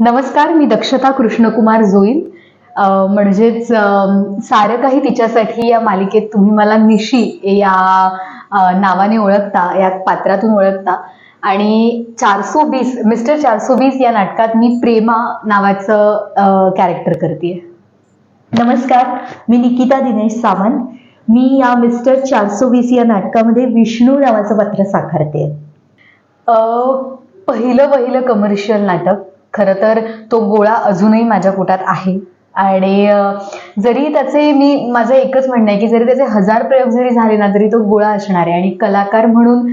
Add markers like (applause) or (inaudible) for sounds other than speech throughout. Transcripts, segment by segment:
नमस्कार मी दक्षता कृष्णकुमार जोईल. म्हणजेच सारं काही तिच्यासाठी या मालिकेत तुम्ही मला निशी या नावाने ओळखता या पात्रातून ओळखता. आणि चारसो बीस मिस्टर चारसो बीस या नाटकात मी प्रेमा नावाचं कॅरेक्टर करते नमस्कार मी निकिता दिनेश सावंत. मी या मिस्टर चारसो वीस या नाटकामध्ये विष्णू नावाचं पात्र साकारते पहिलं पहिलं कमर्शियल नाटक. खरं तर तो गोळा अजूनही माझ्या पोटात आहे. आणि जरी त्याचे मी माझं एकच म्हणणं आहे की जरी त्याचे हजार प्रयोग जरी झाले ना तरी तो गोळा असणार आहे. आणि कलाकार म्हणून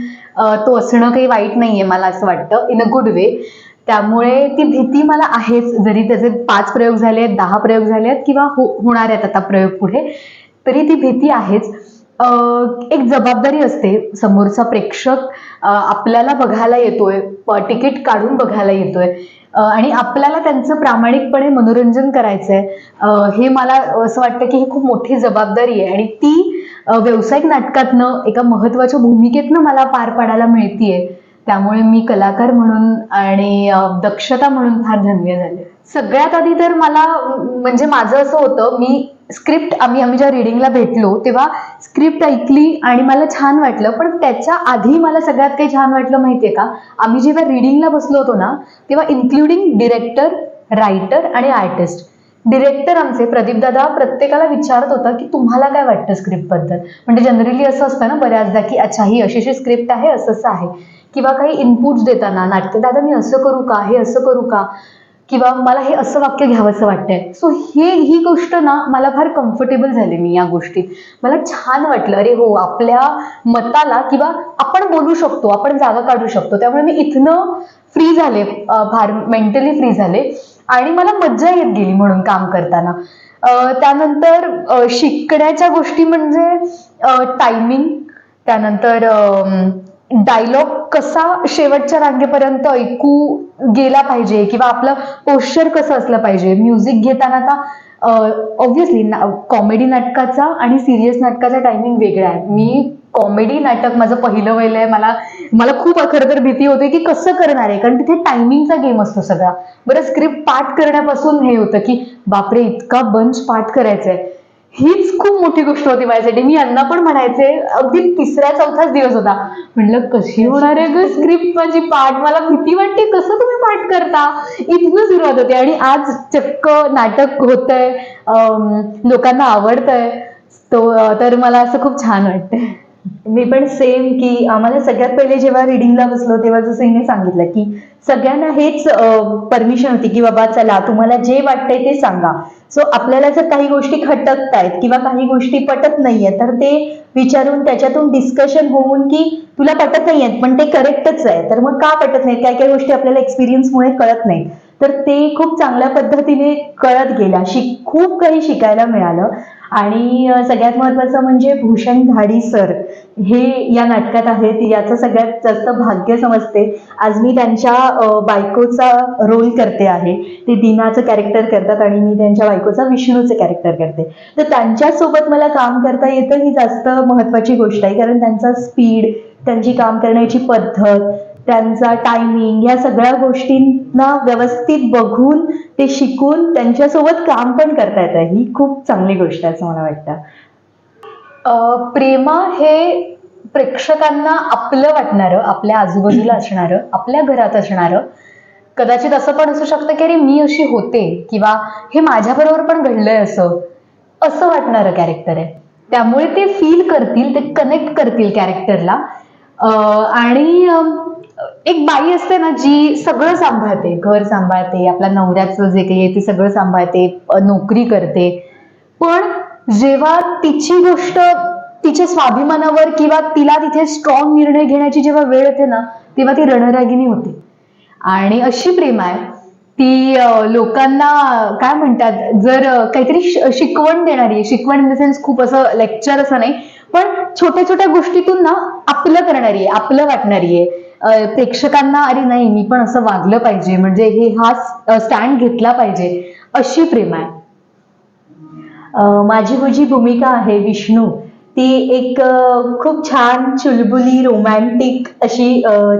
तो असणं काही वाईट नाही आहे मला असं वाटतं इन अ गुड वे. त्यामुळे ती भीती मला आहेच. जरी त्याचे पाच प्रयोग झाले आहेत दहा प्रयोग झाले आहेत किंवा हो होणार आहेत आता प्रयोग पुढे तरी ती भीती आहेच. एक जबाबदारी असते. समोरचा प्रेक्षक आपल्याला बघायला येतोय. प- तिकीट काढून बघायला येतोय. आणि आपल्याला त्यांचं प्रामाणिकपणे मनोरंजन करायचंय. हे मला असं वाटतं की ही खूप मोठी जबाबदारी आहे. आणि ती व्यावसायिक नाटकातनं एका महत्त्वाच्या भूमिकेतनं मला पार पाडायला मिळतीये. त्यामुळे मी कलाकार म्हणून आणि दक्षता म्हणून फार धन्य झाले. सगळ्यात आधी तर मला म्हणजे माझं असं होतं मी स्क्रिप्ट आम्ही आम्ही ज्या रिडिंगला भेटलो तेव्हा स्क्रिप्ट ऐकली आणि मला छान वाटलं पण त्याच्या आधी मला सगळ्यात काही छान वाटलं माहितीये का? आम्ही जेव्हा रिडिंगला बसलो होतो ना तेव्हा इन्क्लुडिंग डिरेक्टर रायटर आणि आर्टिस्ट डिरेक्टर आमचे प्रदीपदादा प्रत्येकाला विचारत होता की तुम्हाला काय वाटतं स्क्रिप्टबद्दल म्हणजे जनरली असं असतं ना बऱ्याचदा की अच्छा ही अशी अशी स्क्रिप्ट आहे असं असं आहे. किंवा काही इनपुट्स देताना नाटक दादा मी असं करू का? हे असं करू का? किंवा मला हे असं वाक्य घ्यावंसं वाटतंय. सो हे ही गोष्ट ना मला फार कम्फर्टेबल झाले मी या गोष्टीत मला छान वाटलं. अरे हो आपल्या मताला किंवा आपण बोलू शकतो आपण जागा काढू शकतो. त्यामुळे मी इथनं फ्री झाले फार मेंटली फ्री झाले. आणि मला मज्जा येत गेली म्हणून काम करताना. त्यानंतर शिकण्याच्या गोष्टी म्हणजे टायमिंग त्यानंतर डायलॉग कसा शेवटच्या रांगेपर्यंत ऐकू गेला पाहिजे? किंवा आपलं पोश्चर कसं असलं पाहिजे? म्युझिक घेताना आता ऑब्व्हियसली कॉमेडी नाटकाचा आणि सिरियस नाटकाचा टायमिंग वेगळा आहे. मी कॉमेडी नाटक माझं पहिलं वेळ आहे. मला मला खूप खरं तर भीती होती की कसं करणार आहे? कारण तिथे टायमिंगचा गेम असतो सगळा. बरं स्क्रिप्ट पाठ करण्यापासून हे होतं की बापरे इतका बंच पाठ करायचा आहे हीच खूप मोठी गोष्ट होती माझ्यासाठी. मी यांना पण म्हणायचे अगदी तिसऱ्या चौथाच दिवस होता. म्हणलं कशी होणार आहे ग स्क्रिप्ट माझी? पाठ मला भीती वाटते? कसं तुम्ही पाठ करता? इथनं सुरुवात होते. आणि आज चक्क नाटक होतंय. लोकांना आवडतंय. तो तर मला असं खूप छान वाटतंय. मी पण सेम की आम्हाला सगळ्यात पहिले जेव्हा रिडिंगला बसलो तेव्हा जसं हिने सांगितलं की सगळ्यांना हेच परमिशन होती की बाबा चला तुम्हाला जे वाटतंय ते सांगा. सो आपल्याला जर काही गोष्टी खटकत आहेत किंवा काही गोष्टी पटत नाहीये तर ते विचारून त्याच्यातून डिस्कशन होऊन की तुला पटत नाहीयेत पण ते करेक्टच आहे. तर मग का पटत नाहीत काय काय गोष्टी आपल्याला एक्सपिरियन्समुळे कळत नाहीत. तर ते खूप चांगल्या पद्धतीने कळत गेल्या शिक खूप काही शिकायला मिळालं. आणि सगळ्यात महत्वाचं म्हणजे भूषण धाडी सर हे या नाटकात आहेत. याचं सगळ्यात जास्त भाग्य समजते. आज मी त्यांच्या बायकोचा रोल करते आहे. ते दिनाचं कॅरेक्टर करतात आणि मी त्यांच्या बायकोचा विष्णूचं कॅरेक्टर करते. तर त्यांच्यासोबत मला काम करता येतं ही जास्त महत्वाची गोष्ट आहे. कारण त्यांचा स्पीड त्यांची काम करण्याची पद्धत त्यांचा टायमिंग या सगळ्या गोष्टींना व्यवस्थित बघून ते शिकून त्यांच्यासोबत काम पण करता येतं. ही खूप चांगली गोष्ट आहे असं मला वाटतं. प्रेमा हे प्रेक्षकांना आपलं वाटणारं आपल्या आजूबाजूला असणारं आपल्या घरात असणारं. कदाचित असं पण असू शकतं की अरे मी अशी होते किंवा हे माझ्याबरोबर पण घडलंय असं. असं वाटणारं कॅरेक्टर आहे. त्यामुळे ते फील करतील ते कनेक्ट करतील कॅरेक्टरला आणि एक बाई असते ना जी सगळं सांभाळते घर सांभाळते आपल्या नवऱ्याचं जे काही आहे ते सगळं सांभाळते नोकरी करते. पण जेव्हा तिची गोष्ट तिच्या स्वाभिमानावर किंवा तिला तिथे स्ट्रॉंग निर्णय घेण्याची जेव्हा वेळ येते ना तेव्हा ती रणरागिणी होते. आणि अशी प्रेम आहे ती लोकांना काय म्हणतात जर काहीतरी शिकवण देणारी आहे शिकवण इन द सेन्स खूप असं लेक्चर असं नाही पण छोट्या छोट्या गोष्टीतून ना आपलं करणारी आहे आपलं वाटणारी आहे. प्रेक्षकांना अरे नाही मी पण असं वागलं पाहिजे. म्हणजे हे हा स्टँड घेतला पाहिजे. अशी प्रेम आहे. माझी जी भूमिका आहे विष्णू. ती एक खूप छान चुलबुली रोमॅन्टिक अशी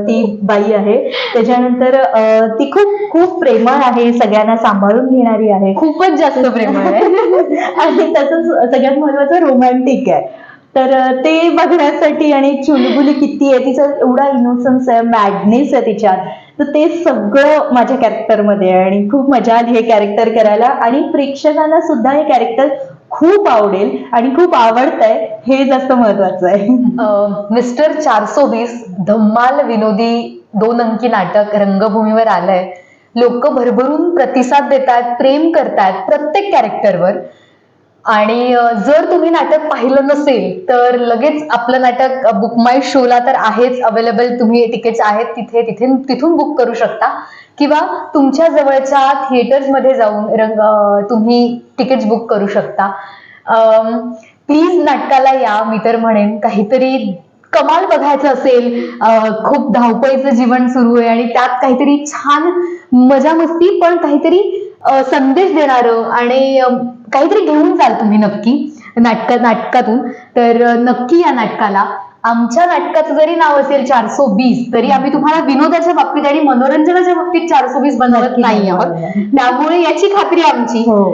ती बाई आहे. त्याच्यानंतर अं, ती खूप खूप प्रेमळ आहे सगळ्यांना सांभाळून घेणारी आहे. खूपच जास्त प्रेमळ आहे. (laughs) आणि तसंच सगळ्यात महत्वाचं रोमॅन्टिक आहे. तर ते बघण्यासाठी आणि चुलबुली किती आहे तिचा एवढा इनोसन्स आहे मॅडनेस आहे तिच्यात. तर ते सगळं माझ्या कॅरेक्टरमध्ये आहे आणि खूप मजा आली हे कॅरेक्टर करायला. आणि प्रेक्षकांना सुद्धा हे कॅरेक्टर खूप आवडेल आणि खूप आवडतंय. हे जास्त महत्वाचं आहे. मिस्टर चारसो वीस धम्माल विनोदी दोन अंकी नाटक रंगभूमीवर आलंय. लोक भरभरून प्रतिसाद देतात प्रेम करतात प्रत्येक कॅरेक्टरवर आणि जर तुम्ही नाटक पाहिलं नसेल तर लगेच आपलं नाटक बुक माय शोला तर आहेच अवेलेबल तुम्ही तिकीट्स आहेत तिथे तिथे तिथून बुक करू शकता. किंवा तुमच्या जवळच्या थिएटर्समध्ये जाऊन रंग तुम्ही तिकीट्स बुक करू शकता. प्लीज नाटकाला या मी तर म्हणेन. काहीतरी कमाल बघायचं असेल. खूप धावपळीचं जीवन सुरू आहे आणि त्यात काहीतरी छान मजा मस्ती पण काहीतरी संदेश देणारं आणि काहीतरी घेऊन जाल तुम्ही नक्की नाटका नाटकातून. तर नक्की या नाटकाला. आमच्या नाटकाचं जरी नाव असेल चारसो वीस तरी आम्ही तुम्हाला विनोदाच्या बाबतीत आणि मनोरंजनाच्या बाबतीत चारसो वीस बनवत नाही आहोत. त्यामुळे याची खात्री आमची. हो.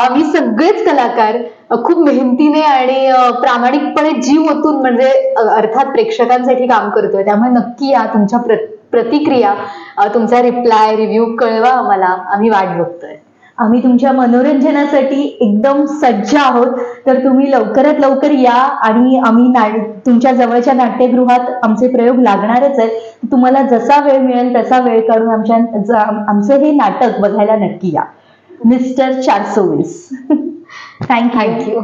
आम्ही सगळेच कलाकार खूप मेहनतीने आणि प्रामाणिकपणे जीव ओतून म्हणजे अर्थात प्रेक्षकांसाठी काम करतोय. त्यामुळे नक्की या तुमच्या प्र- प्रतिक्रिया तुमचा रिप्लाय रिव्ह्यू कळवा आम्हाला. आम्ही वाट बघतोय. आम्ही तुमच्या मनोरंजनासाठी एकदम सज्ज आहोत. तर तुम्ही लवकरात लवकर या आणि आम्ही ना तुमच्या जवळच्या नाट्यगृहात आमचे प्रयोग लागणारच आहेत. तुम्हाला जसा वेळ मिळेल तसा वेळ काढून आमच्या आमचं हे नाटक बघायला नक्की या. मिस्टर चारसो वीस थँक्यू थँक्यू